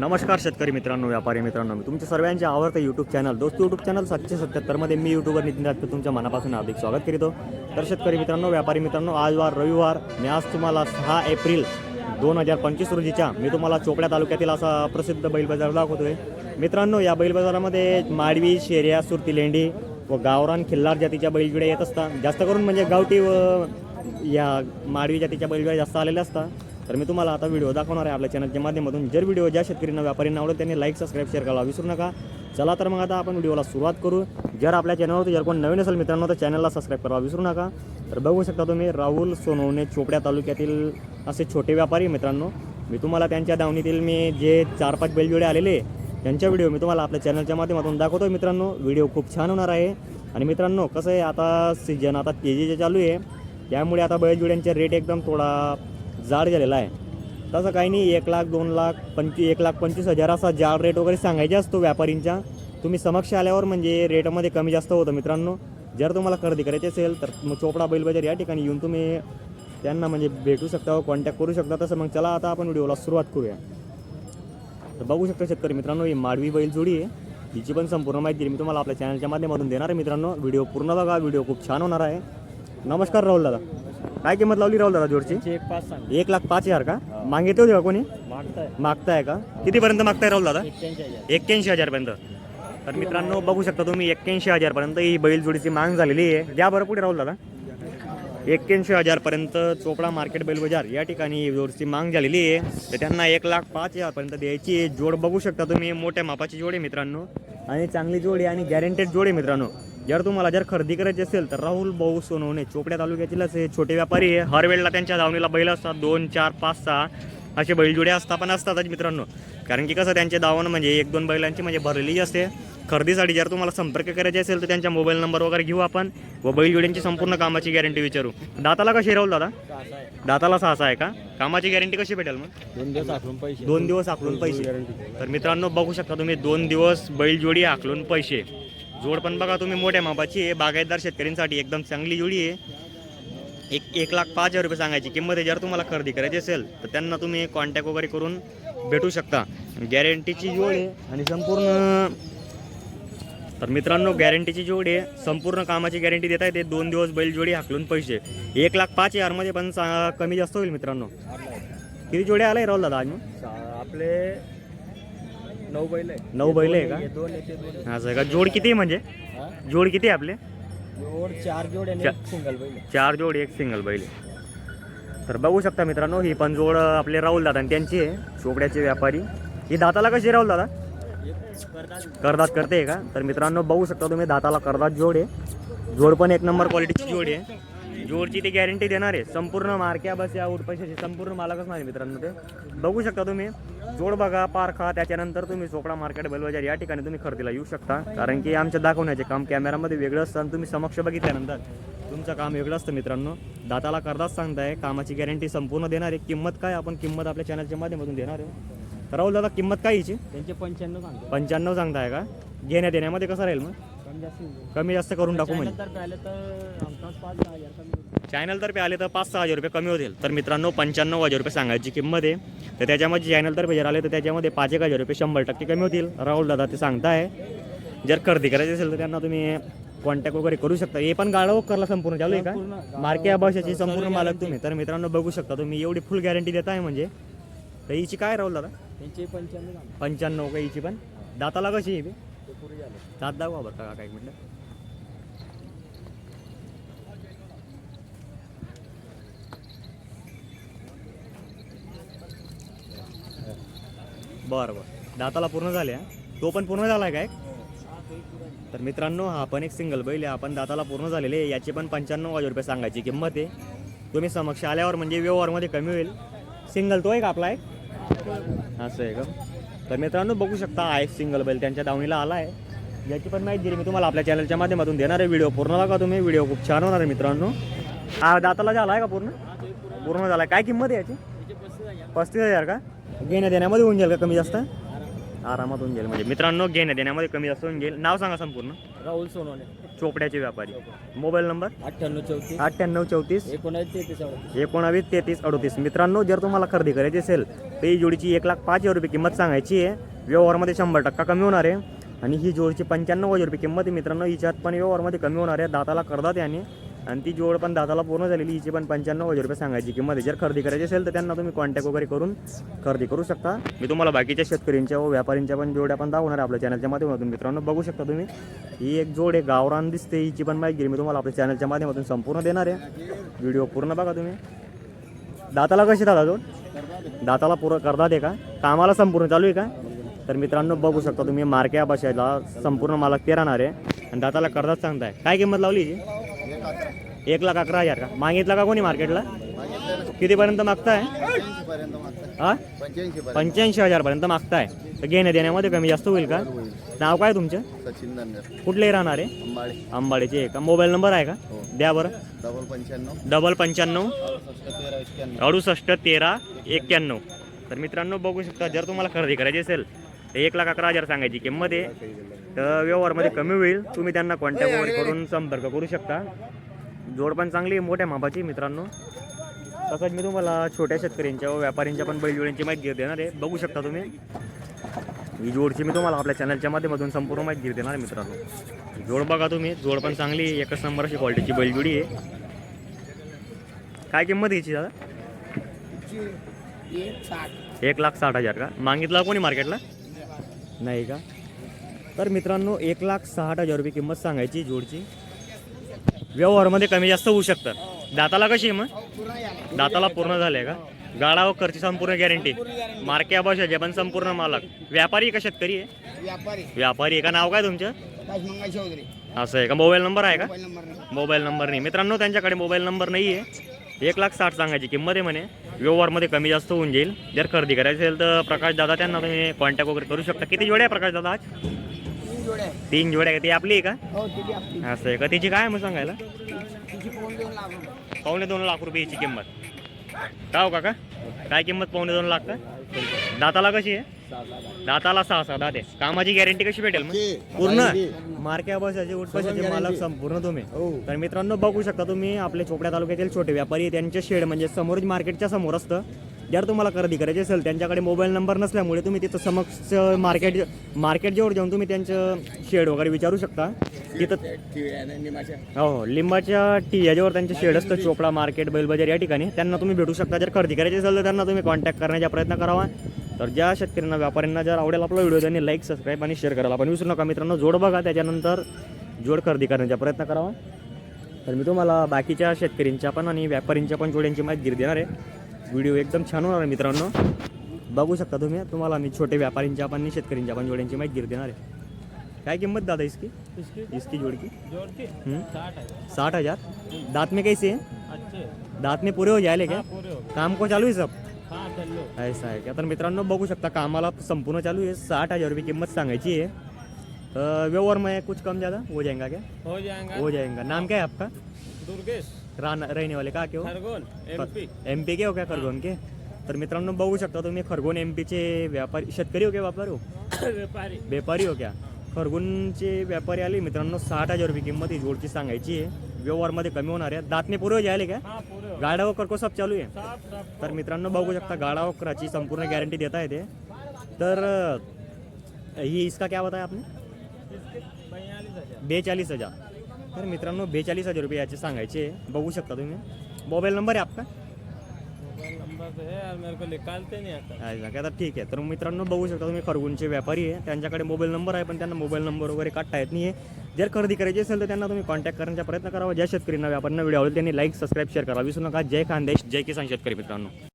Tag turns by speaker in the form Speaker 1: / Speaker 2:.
Speaker 1: नमस्कार शेतकरी मित्रांनो व्यापारी मित्रांनो मी तुमच्या सर्वांचे आवडतं यूट्यूब चॅनल दोस्त यूट्यूब चॅनल सातशे सत्याहत्तरमध्ये मी यूट्यूबर नितीन राजपूत तुमच्या मनापासून हार्दिक स्वागत करीतो. तर शेतकरी मित्रांनो व्यापारी मित्रांनो आज वार रविवार मी आज तुम्हाला सहा एप्रिल दोन हजार पंचवीस रोजीच्या मी तुम्हाला चोपड्या तालुक्यातील असा प्रसिद्ध बैल बाजार दाखवतोय. मित्रांनो या बैल बाजारामध्ये माडवी शेर्या सुरती लेंडी व गावरान खिल्लार जातीच्या बैलजोड्या येत असतात. जास्त करून म्हणजे गावठी व या माडवी जातीच्या बैलगाड्या जास्त आलेल्या असतात. तर मी तुम्हाला आता व्हिडिओ दाखवणार आहे आपल्या चॅनलच्या माध्यमातून. जर व्हिडिओ ज्या शेतकऱ्यांना व्यापाऱ्यांना आवडेल त्यांनी लाईक सबस्क्राईब शेअर करायला विसरू नका. चला तर मग आता आपण व्हिडिओला सुरुवात करू. जर आपल्या चॅनलवरती जर कोण नवीन असेल मित्रांनो तर चॅनलला सबस्क्राईब करायला विसरू नका. तर बघू शकता तुम्ही राहुल सोनवणे चोपड्या तालुक्यातील असे छोटे व्यापारी मित्रांनो. मी तुम्हाला त्यांच्या दावणीतील मी जे चार पाच बैलजोडे आलेले त्यांच्या व्हिडिओ मी तुम्हाला आपल्या चॅनलच्या माध्यमातून दाखवतो मित्रांनो. व्हिडिओ खूप छान होणार आहे. आणि मित्रांनो कसं आहे आता सीजन आता तेजीचे चालू आहे. त्यामुळे आता बैलजोड्यांचे रेट एकदम थोडा जाड झालेला आहे. तसं काही नाही एक लाख दोन लाख पंचवी एक लाख पंचवीस हजार असा जाड रेट वगैरे सांगायचे असतो व्यापारींच्या. तुम्ही समक्ष आल्यावर म्हणजे रेटमध्ये कमी जास्त होतं मित्रांनो. जर तुम्हाला खरेदी करायची असेल तर मग चोपडा बैल बाजार या ठिकाणी येऊन तुम्ही त्यांना म्हणजे भेटू शकता व कॉन्टॅक्ट करू शकता. तसं मग चला आता आपण व्हिडिओला सुरुवात करूया. तर बघू शकता शेतकरी मित्रांनो ही माडवी बैल जोडी आहे. हिची पण संपूर्ण माहिती मी तुम्हाला आपल्या चॅनलच्या माध्यमातून देणार आहे मित्रांनो. व्हिडिओ पूर्ण बघा व्हिडिओ खूप छान होणार आहे. नमस्कार राहुल दादा. काय किंमत लावली राहुल दादा जोडची?
Speaker 2: एक पाच सांग.
Speaker 1: एक लाख पाच हजार का? मागितले होते का कोणी?
Speaker 2: मागताय.
Speaker 1: मागताय का? कितीपर्यंत मागताय राहुल दादा?
Speaker 2: एक्क्याऐंशी हजार.
Speaker 1: एक्क्याऐंशी हजारपर्यंत. तर मित्रांनो बघू शकता तुम्ही एक्क्याऐंशी हजारपर्यंत ही बैल जोडीची मागणी झालेली आहे. द्या बरं पुढे राहुल दादा? एक्क्याऐंशी हजारपर्यंत चोपडा मार्केट बैल बाजार या ठिकाणी जोडची मागणी झालेली आहे. तर त्यांना एक लाख पाच हजारपर्यंत द्यायची जोड बघू शकता तुम्ही मोठ्या मापाची जोड आहे मित्रांनो. आणि चांगली जोडी आणि गॅरंटेड जोडी मित्रांनो. जर तुम्हाला जर खरेदी करायची असेल तर राहुल भाऊ सोनवणे चोपड्या तालुक्यातीलच हे छोटे व्यापारी आहे. हर वेळेला त्यांच्या धावणीला बैल असतात. दोन चार पाच सहा. असे बैलजोडे असतात पण असतातच मित्रांनो. कारण की कसं त्यांचे दावण म्हणजे एक दोन बैलांची म्हणजे भरलेली असते. खरेदीसाठी जर तुम्हाला संपर्क करायचे असेल तर त्यांच्या मोबाईल नंबर वगैरे घेऊ आपण व बैलजोड्यांची संपूर्ण कामाची गॅरंटी विचारू. दाताला कशी राहुल दादा? दाताला सहा आहे का? कामाची गॅरंटी कशी भेटेल मग?
Speaker 2: दोन दिवस आखून पैसे.
Speaker 1: दोन दिवस आकलून पैसे. तर मित्रांनो बघू शकता तुम्ही दोन दिवस बैलजोडी आकलून पैसे. जोड पण बघा तुम्ही मोठ्या मापाची आहे. बागायतदार शेतकऱ्यांसाठी एकदम चांगली जोडी आहे. एक एक लाख पाच हजार रुपये सांगायची. किंमत आहे जर तुम्हाला खरेदी करायची असेल तर त्यांना तुम्ही कॉन्टॅक्ट वगैरे करून भेटू शकता. गॅरंटीची जोड आहे आणि संपूर्ण तर मित्रांनो गॅरंटीची जोड आहे. संपूर्ण कामाची गॅरंटी देता येते दोन दिवस बैल जोडी हाकलून पैसे. एक लाख पाच हजारमध्ये पण कमी जास्त होईल मित्रांनो. किती जोड्या आलाय राहुल दादा आज?
Speaker 2: आपले नऊ बैल आहे
Speaker 1: नऊ बैल आहे का?
Speaker 2: दोन
Speaker 1: का? जोड किती आहे म्हणजे? जोड किती आहे आपले?
Speaker 2: जोड चार जोड आणि
Speaker 1: चा-
Speaker 2: एक सिंगल बैल. आहे.
Speaker 1: चार जोड एक सिंगल बैल. आहे. तर बघू शकता मित्रांनो ही पण जोड आपले राहुल दादा आणि त्यांची आहे चोपड्याचे व्यापारी. ही दाताला कशी आहे राहुल दादा?
Speaker 2: एक
Speaker 1: करदात करते का? तर मित्रांनो बघू शकता तुम्ही दाताला करदात जोड आहे. जोड पण एक नंबर क्वालिटीची जोड आहे. जोडची ती गॅरंटी देणार आहे. संपूर्ण मार्क्या बस या उठ पैशाची संपूर्ण मालकच नाही मित्रांनो ते. बघू शकता तुम्ही. जोड बघा पारखा त्याच्यानंतर तुम्ही चोपडा मार्केट बेलबाजार या ठिकाणी तुम्ही खरेदीला येऊ शकता. कारण की आमच्या दाखवण्याचे काम कॅमेरामध्ये वेगळं असतं आणि तुम्ही समक्ष बघितल्यानंतर तुमचं काम वेगळं असतं मित्रांनो. दाताला करदात सांगताय कामाची गॅरंटी संपूर्ण देणार आहे. किंमत काय? आपण किंमत आपल्या चॅनलच्या माध्यमातून देणार आहे. तर राहुल दादा किंमत काय हिची?
Speaker 2: त्यांचे पंच्याण्णव सांगतो
Speaker 1: पंच्याण्णव सांगताय का? घेण्या देण्यामध्ये कसं राहील मग?
Speaker 2: कमी जास्त नाही.
Speaker 1: कमी जास्त करून टाकू म्हणजे. चॅनलतर्फे आले तर पाच सहा हजार रुपये कमी होतील. तर मित्रांनो पंच्याण्णव हजार रुपये सांगायची किंमत आहे. तर त्याच्यामध्ये चॅनलतर्फे जर आले तर त्याच्यामध्ये पाच एक हजार रुपये शंभर टक्के कमी होतील. राहुल दादा ते सांगताय. जर खरेदी करायची असेल तर त्यांना तुम्ही कॉन्टॅक्ट वगैरे करू शकता. हे पण गाडा करला संपूर्ण चालू आहे का?
Speaker 2: गाडा
Speaker 1: मार्के भाषेची
Speaker 2: सर्व
Speaker 1: संपूर्ण मालक. तुम्ही. तर मित्रांनो बघू शकता तुम्ही एवढी फुल गॅरंटी देत आहे म्हणजे. तर हिची काय राहुल दादा?
Speaker 2: पंच्याण्णव.
Speaker 1: पंच्याण्णव का हिची पण? दाताला कशी आहे दात दाखवा बरं का काय म्हटलं बरं बरं. दाताला पूर्ण झाले हा? तो पण पूर्ण झाला काय? तर मित्रांनो हा पण एक सिंगल बैल आहे. आपण दाताला पूर्ण झालेले आहे. याची पण पंच्याण्णव हजार रुपये सांगायची किंमत आहे. तुम्ही समक्ष आल्यावर म्हणजे व्यवहारमध्ये कमी होईल. सिंगल तो एक आपला एक. असं आहे का? तर मित्रांनो बघू शकता हा एक सिंगल बैल त्यांच्या दावणीला आला आहे याची पण माहिती दिली मी तुम्हाला आपल्या चॅनलच्या माध्यमातून देणार आहे व्हिडिओ पूर्ण बघा तुम्ही. व्हिडिओ खूप छान होणार आहे मित्रांनो. हा दाताला झाला आहे का पूर्ण? पूर्ण झाला काय किंमत आहे याची?
Speaker 2: पस्तीस हजार
Speaker 1: का? घेण्या देण्यामध्ये होऊन जाईल का कमी जास्त? आरामात होऊन जाईल. म्हणजे मित्रांनो घेण्या देण्यामध्ये कमी जास्त होऊन जाईल. नाव सांगा संपूर्ण.
Speaker 2: राहुल सोनवणे.
Speaker 1: चोपड्याचे व्यापारी. Mobile number?
Speaker 2: अठ्ठ्याण्णव चौतीस.
Speaker 1: अठ्ठ्याण्णव चौतीस.
Speaker 2: एकोणावीस तेहतीस अडतीस.
Speaker 1: एकोणावीस तेहतीस अडतीस. मित्रांनो जर तुम्हाला खरेदी करायची असेल तर ही जोडीची एक लाख पाच हजार रुपये किंमत सांगायची आहे. व्यवहारमध्ये शंभर टक्का कमी होणार आहे. आणि ही जोडची पंच्याण्णव हजार रुपये किंमत आहे. मित्रांनो हिच्यात पण व्यवहारमध्ये कमी होणार आहे. दाताला करतात याने आणि ती जोड पण दाताला पूर्ण झालेली हिची पण पंच्याण्णव हजार रुपये सांगायची किंमत आहे. जर खरेदी करायची असेल तर त्यांना तुम्ही कॉन्टॅक्ट वगैरे करून खरेदी करू शकता. मी तुम्हाला बाकीच्या शेतकऱ्यांच्या व व्यापाऱ्यांच्या पण जोड्या पण दाखवणार आहे आपल्या चॅनलच्या माध्यमातून. मित्रांनो बघू शकता तुम्ही ही एक जोड आहे गावरान दिसते हिची पण माहिती मी तुम्हाला आपल्या चॅनलच्या माध्यमातून संपूर्ण देणार आहे. व्हिडिओ पूर्ण बघा तुम्ही. दाताला कशी दादा जोड? दाताला पूर्ण करता दे का? कामाला संपूर्ण चालू आहे का? तर मित्रांनो बघू शकता तुम्ही मार्क्या बसायला संपूर्ण मालक ते राहणार आहे. आणि दाताला करतात सांगताय. काय किंमत लावली ही एक लाख अकरा हजार का? मागितला का कोणी मार्केटला? कितीपर्यंत मागताय? हा? पंच्याऐंशी हजारपर्यंत मागताय. तर घेण्या देण्यामध्ये कमी जास्त होईल का? नाव काय तुमचं?
Speaker 3: सचिन धनगर
Speaker 1: कुठलेही राहणार आहे? आहे का मोबाईल नंबर आहे का?
Speaker 3: हो.
Speaker 1: द्या बरं.
Speaker 3: डबल पंच्याण्णव.
Speaker 1: डबल पंच्याण्णव.
Speaker 3: अडुसष्ट तेरा एक्क्याण्णव.
Speaker 1: अडुसष्ट तेरा एक्क्याण्णव. तर मित्रांनो बघू शकता जर तुम्हाला खरेदी करायची असेल तर एक लाख अकरा हजार सांगायची किंमत आहे. तर व्यवहारमध्ये कमी होईल. तुम्ही त्यांना कॉन्टॅक्ट वगैरे करून संपर्क करू शकता. जोड पण चांगली आहे, मोठ्या मापाची मित्रांनो. तसंच मी तुम्हाला छोट्या शेतकऱ्यांच्या व व्यापाऱ्यांच्या पण बैलजोड्यांची माहिती देणार आहे. बघू शकता तुम्ही. ही जोडची मी तुम्हाला आपल्या चॅनलच्या माध्यमातून संपूर्ण माहिती देणार आहे मित्रांनो. जोड बघा तुम्ही. जोड पण चांगली एकच नंबर अशी क्वालिटीची बैलजोडी आहे. काय किंमत घ्यायची दादा? एक लाख साठ हजार का? मागितला कोणी मार्केटला नाही का? तर मित्रांनो एक लाख साठ हजार रुपये किंमत सांगायची जोडची. व्यवहारमध्ये कमी जास्त होऊ शकतं दाताला कशी आहे मग? दाताला पूर्ण झाले का? गाडा व खर्ची संपूर्ण गॅरंटी मार्के बसायचे पण संपूर्ण मालक. व्यापारी का शेतकरी आहे?
Speaker 4: व्यापारी.
Speaker 1: आहे का? नाव काय तुमचं? असं आहे का? मोबाईल नंबर आहे का?
Speaker 4: मोबाईल नंबर नाही.
Speaker 1: मित्रांनो त्यांच्याकडे मोबाईल नंबर नाही आहे एक लाख साठ सांगायची किंमत आहे म्हणे. व्यवहारमध्ये कमी जास्त होऊन जाईल. जर खरेदी करायची असेल तर प्रकाश दादा त्यांना तुम्ही कॉन्टॅक्ट वगैरे करू शकता. किती जोड्या आहे प्रकाश दादा आज?
Speaker 4: जोड्या आहे.
Speaker 1: तीन जोड्या आहे ती आपली आहे का?
Speaker 4: हो तिथे आपली.
Speaker 1: असं आहे का? तिची काय आहे मग सांगायला?
Speaker 4: तिची पाऊन दोन लाख रुपये.
Speaker 1: पावणे दोन लाख रुपयाची किंमत. का हो काका? काय किंमत पावणे दोन लाख का? दाताला कशी आहे? दाताला सहा सहा दात. आहे कामाची गॅरंटी कशी भेटेल मग? पूर्ण? मार्क्या बसायचे उठपाशाचे मालक संपूर्ण तुम्ही. तर मित्रांनो बघू शकता तुम्ही आपल्या चोपड्या तालुक्यातील छोटे व्यापारी त्यांचे शेड म्हणजे समोर मार्केटच्या समोर असतं. जर तुम्हाला खरेदी करायची असेल त्यांच्याकडे मोबाईल नंबर नसल्यामुळे तुम्ही तिथं समक्ष मार्केट मार्केट जवळ जाऊन तुम्ही त्यांचं शेड वगैरे विचारू शकता. तिथं हो हो लिंबाच्या टी याच्यावर त्यांचे शेड असतं चोपडा मार्केट बैलबाजार या ठिकाणी. त्यांना तुम्ही भेटू शकता. जर खरेदी करायची असेल तर त्यांना तुम्ही कॉन्टॅक्ट करण्याचा प्रयत्न करावा. तर ज्या शेतकऱ्यांना व्यापाऱ्यांना जर आवडेल आपला व्हिडिओ त्यांनी लाईक सबस्क्राईब आणि शेअर करायला. पण विसरू नका मित्रांनो जोड बघा. त्याच्यानंतर जोड खरेदी करण्याचा प्रयत्न करावा. तर मी तुम्हाला बाकीच्या शेतकऱ्यांच्या पण आणि व्यापाऱ्यांच्या पण जोड्यांची माहिती गिर देणार आहे. व्हिडिओ एकदम छान होणार आहे मित्रांनो. बघू शकता तुम्ही तुम्हाला मी छोटे व्यापाऱ्यांच्या पण आणि शेतकऱ्यांच्या पण जोड्यांची माहिती गिर देणार आहे. काय किंमत दादा इसकी?
Speaker 2: इसकी?
Speaker 1: इसकी जोड़ की
Speaker 2: जोड़ के
Speaker 1: हम्म?
Speaker 2: साठ
Speaker 1: हज़ार? दांत में कैसे हैं?
Speaker 2: अच्छे.
Speaker 1: दांत में पूरे हो जाएले क्या
Speaker 2: हाँ हो
Speaker 1: काम को चालू है सब?
Speaker 2: हाँ
Speaker 1: ऐसा आहे का तर मित्रांनो बघू शकता कामाला संपूर्ण चालू आहे साठ हज़ार रुपये किंमत सांगायची आहे तर व्यवहार में कुछ कम ज़्यादा? हो जाएगा क्या?
Speaker 2: हो जाएगा।
Speaker 1: हो जाएगा। नाम क्या है आपका?
Speaker 2: दुर्गेश।
Speaker 1: रान रहने वाले का क्यों
Speaker 2: खरगोन एमपी
Speaker 1: एम पी के हो क्या खरगोन के? तर मित्रांनो बघू शकता तुम्ही खरगोन एम पीचे व्यापारी शेतकरी हो क्या व्यापारी? हो
Speaker 2: व्यापारी.
Speaker 1: व्यापारी हो क्या? खरगोनचे व्यापारी आले मित्रांनो साठ हजार रुपये किंमत ही जोडची सांगायची आहे. व्यवहारमध्ये कमी होणार आहे. दातने पूर्व जायले
Speaker 2: हाँ पूरे हो. गए
Speaker 1: गाडा वकर को सब चालू आहे? तर मित्रांनो बघू शकता गाडा वकराची संपूर्ण गॅरंटी देता येते तर ही इसका क्या बताया आपने? बेचाळीस हजार. तर मित्रांनो बेचाळीस हजार रुपये याचे सांगायचे. आहे. बघू शकता तुम्ही. मोबाईल नंबर आहे आपका?
Speaker 2: मोबाइल नंबर तो है यार मेरे को निकालते नहीं आता.
Speaker 1: ठीक आहे. तर मित्रांनो बघू शकता तुम्ही खरगुनचे व्यापारी आहे. त्यांच्याकडे मोबाईल नंबर आहे पण त्यांना मोबाईल नंबर वगैरे काढता येत नाही आहे जर खरेदी करायची असेल तर त्यांना तुम्ही कॉन्टॅक्ट करण्याचा प्रयत्न करावा. ज्या शेतकऱ्यांना व्यापाऱ्यांना व्हिडिओ आवडेल त्यांनी लाईक सबस्क्राईब शेअर करा विसरू नका. जय खानदेश. जय किसान शेतकरी मित्रांनो.